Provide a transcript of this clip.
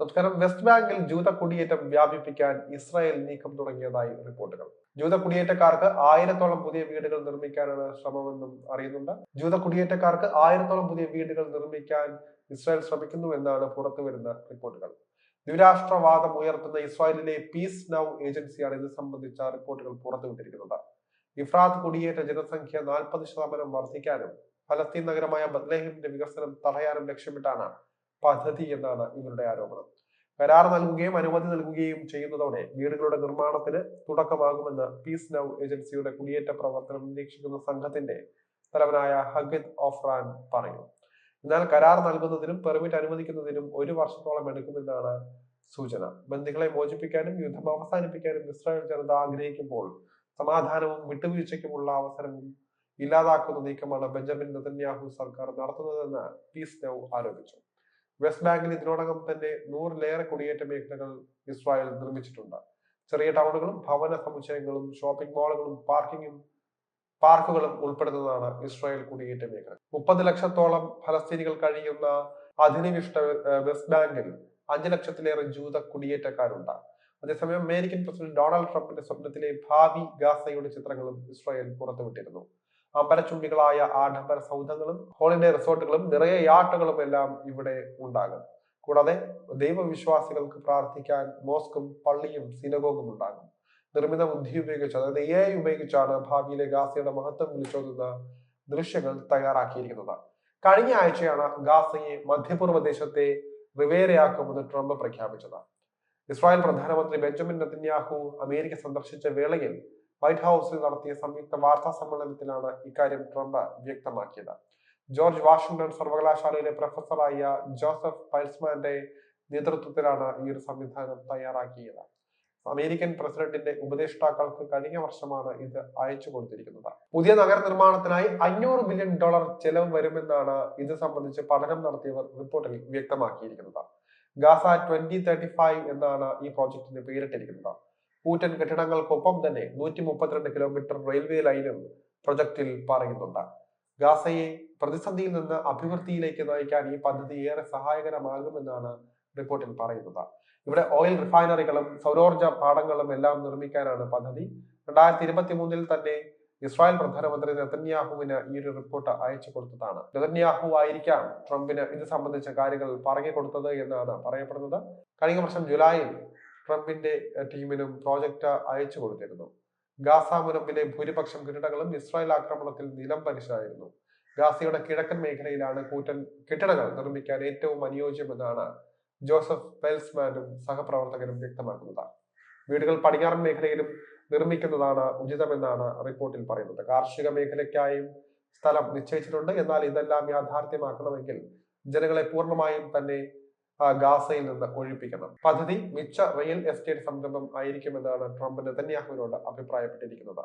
നമസ്കാരം. വെസ്റ്റ് ബാങ്കിൽ ജൂത കുടിയേറ്റം വ്യാപിപ്പിക്കാൻ ഇസ്രായേൽ നീക്കം തുടങ്ങിയതായി റിപ്പോർട്ടുകൾ. ജൂത കുടിയേറ്റക്കാർക്ക് ആയിരത്തോളം പുതിയ വീടുകൾ നിർമ്മിക്കാനാണ് ശ്രമമെന്നും അറിയുന്നുണ്ട്. ജൂത കുടിയേറ്റക്കാർക്ക് ആയിരത്തോളം പുതിയ വീടുകൾ നിർമ്മിക്കാൻ ഇസ്രായേൽ ശ്രമിക്കുന്നു എന്നാണ് പുറത്തുവരുന്ന റിപ്പോർട്ടുകൾ. ദ്വിരാഷ്ട്രവാദം ഉയർത്തുന്ന ഇസ്രായേലിലെ പീസ് നൗ ഏജൻസിയാണ് ഇത് സംബന്ധിച്ച റിപ്പോർട്ടുകൾ പുറത്തുവിട്ടിരിക്കുന്നത്. ഇഫ്രാത്ത് കുടിയേറ്റ ജനസംഖ്യ നാൽപ്പത് ശതമാനം വർദ്ധിക്കാനും ഫലസ്തീൻ നഗരമായ ബദ്ലേഹിമിന്റെ വികസനം തടയാനും ലക്ഷ്യമിട്ടാണ് പദ്ധതി എന്നാണ് ഇവരുടെ ആരോപണം. കരാർ നൽകുകയും അനുമതി നൽകുകയും ചെയ്യുന്നതോടെ വീടുകളുടെ നിർമ്മാണത്തിന് തുടക്കമാകുമെന്ന് പീസ് നൌ ഏജൻസിയുടെ കുടിയേറ്റ പ്രവർത്തനം നിരീക്ഷിക്കുന്ന സംഘത്തിന്റെ തലവനായ ഹഗിദ് ഓഫ്രാൻ പറഞ്ഞു എന്നാൽ കരാർ നൽകുന്നതിനും പെർമിറ്റ് അനുവദിക്കുന്നതിനും ഒരു വർഷത്തോളം എടുക്കുമെന്നാണ് സൂചന. ബന്ദികളെ മോചിപ്പിക്കാനും യുദ്ധം അവസാനിപ്പിക്കാനും ഇസ്രായേൽ ജനത ആഗ്രഹിക്കുമ്പോൾ സമാധാനവും വിട്ടുവീഴ്ചയ്ക്കുമുള്ള അവസരവും ഇല്ലാതാക്കുന്ന നീക്കമാണ് ബെഞ്ചമിൻ നെതന്യാഹു സർക്കാർ നടത്തുന്നതെന്ന് പീസ് നൗ ആരോപിച്ചു. വെസ്റ്റ് ബാങ്കിൽ ഇതിനോടകം തന്നെ നൂറിലേറെ കുടിയേറ്റ മേഖലകൾ ഇസ്രായേൽ നിർമ്മിച്ചിട്ടുണ്ട്. ചെറിയ ടൗണുകളും ഭവന സമുച്ചയങ്ങളും ഷോപ്പിംഗ് മാളുകളും പാർക്കിങ്ങും പാർക്കുകളും ഉൾപ്പെടുന്നതാണ് ഇസ്രായേൽ കുടിയേറ്റ മേഖല. മുപ്പത് ലക്ഷത്തോളം ഫലസ്തീനികൾ കഴിയുന്ന അധിനിവിഷ്ട വെസ്റ്റ് ബാങ്കിൽ അഞ്ച് ലക്ഷത്തിലേറെ ജൂത കുടിയേറ്റക്കാരുണ്ട്. അതേസമയം അമേരിക്കൻ പ്രസിഡന്റ് ഡൊണാൾഡ് ട്രംപിന്റെ സ്വപ്നത്തിലെ ഭാവി ഗാസയുടെ ചിത്രങ്ങളും ഇസ്രായേൽ പുറത്തുവിട്ടിരുന്നു. അമ്പരചുംബികളായ ആഡംബര സൗധങ്ങളും ഹോളിഡേ റിസോർട്ടുകളും നിറയെ യാട്ടുകളും എല്ലാം ഇവിടെ ഉണ്ടാകും. കൂടാതെ ദൈവവിശ്വാസികൾക്ക് പ്രാർത്ഥിക്കാൻ മോസ്കും പള്ളിയും സിനഗോഗും ഉണ്ടാകും. നിർമ്മിത ബുദ്ധി ഉപയോഗിച്ച് അതായത് എ ഐ ഉപയോഗിച്ചാണ് ഭാവിയിലെ ഗാസയുടെ മഹത്വം വിളിച്ചോതുന്ന ദൃശ്യങ്ങൾ തയ്യാറാക്കിയിരിക്കുന്നത്. കഴിഞ്ഞ ആഴ്ചയാണ് ഗാസയെ മധ്യപൂർവ ദേശത്തെ റിവേരയാക്കുമെന്ന് ട്രംപ് പ്രഖ്യാപിച്ചത്. ഇസ്രായേൽ പ്രധാനമന്ത്രി ബെഞ്ചമിൻ നെതന്യാഹു അമേരിക്ക സന്ദർശിച്ച വേളയിൽ വൈറ്റ് ഹൗസിൽ നടത്തിയ സംയുക്ത വാർത്താ സമ്മേളനത്തിലാണ് ഇക്കാര്യം ട്രംപ് വ്യക്തമാക്കിയത്. ജോർജ് വാഷിംഗ്ടൺ സർവകലാശാലയിലെ പ്രൊഫസറായ ജോസഫ് പൈൽസ്മാന്റെ നേതൃത്വത്തിലാണ് ഈ ഒരു സംവിധാനം തയ്യാറാക്കിയത്. അമേരിക്കൻ പ്രസിഡന്റിന്റെ ഉപദേഷ്ടാക്കൾക്ക് കഴിഞ്ഞ വർഷമാണ് ഇത് അയച്ചു കൊടുത്തിരിക്കുന്നത്. പുതിയ നഗര നിർമ്മാണത്തിനായി അഞ്ഞൂറ് ബില്യൺ ഡോളർ ചെലവ് വരുമെന്നാണ് ഇത് സംബന്ധിച്ച് പഠനം നടത്തിയവർ റിപ്പോർട്ടിൽ വ്യക്തമാക്കിയിരിക്കുന്നത്. ഗാസ ട്വന്റി തേർട്ടി ഫൈവ് എന്നാണ് ഈ പ്രോജക്റ്റിന് പേരിട്ടിരിക്കുന്നത്. കൂറ്റൻ കെട്ടിടങ്ങൾക്കൊപ്പം തന്നെ നൂറ്റി മുപ്പത്തിരണ്ട് കിലോമീറ്റർ റെയിൽവേ ലൈനും പ്രൊജക്റ്റിൽ പറയുന്നുണ്ട്. ഗാസയെ പ്രതിസന്ധിയിൽ നിന്ന് അഭിവൃദ്ധിയിലേക്ക് നയിക്കാൻ ഈ പദ്ധതി ഏറെ സഹായകരമാകുമെന്നാണ് റിപ്പോർട്ടിൽ പറയുന്നത്. ഇവിടെ ഓയിൽ റിഫൈനറികളും സൗരോർജ പാടങ്ങളും എല്ലാം നിർമ്മിക്കാനാണ് പദ്ധതി. രണ്ടായിരത്തി ഇരുപത്തി മൂന്നിൽ തന്നെ ഇസ്രായേൽ പ്രധാനമന്ത്രി നെതന്യാഹുവിന് ഈ ഒരു റിപ്പോർട്ട് അയച്ചു കൊടുത്തതാണ്. നെതന്യാഹു ആയിരിക്കാം ട്രംപിന് ഇത് സംബന്ധിച്ച കാര്യങ്ങൾ പറഞ്ഞു കൊടുത്തത് എന്നാണ് പറയപ്പെടുന്നത്. കഴിഞ്ഞ വർഷം ജൂലൈയിൽ ട്രംപിന്റെ ടീമിനും പ്രോജക്റ്റ് അയച്ചു കൊടുത്തിരുന്നു. ഗാസ മുനമ്പിലെ ഭൂരിപക്ഷം കെട്ടിടങ്ങളും ഇസ്രായേൽ ആക്രമണത്തിൽ നിലം പരിശായിരുന്നു ഗാസയുടെ കിഴക്കൻ മേഖലയിലാണ് കൂറ്റൻ കെട്ടിടങ്ങൾ നിർമ്മിക്കാൻ ഏറ്റവും അനുയോജ്യമെന്നാണ് ജോസഫ് പെൽസ്മാനും സഹപ്രവർത്തകരും വ്യക്തമാക്കുന്നത്. വീടുകൾ പടിഞ്ഞാറൻ മേഖലയിലും നിർമ്മിക്കുന്നതാണ് ഉചിതമെന്നാണ് റിപ്പോർട്ടിൽ പറയുന്നത്. കാർഷിക മേഖലയ്ക്കായും സ്ഥലം നിശ്ചയിച്ചിട്ടുണ്ട്. എന്നാൽ ഇതെല്ലാം യാഥാർത്ഥ്യമാക്കണമെങ്കിൽ ജനങ്ങളെ പൂർണമായും തന്നെ ഗാസയിൽ നിന്ന് ഒഴിപ്പിക്കണം. പദ്ധതി മിച്ച റിയൽ എസ്റ്റേറ്റ് സംരംഭം ആയിരിക്കുമെന്നാണ് ട്രംപ് നെതന്യാഹുവിനോട് അഭിപ്രായപ്പെട്ടിരിക്കുന്നത്.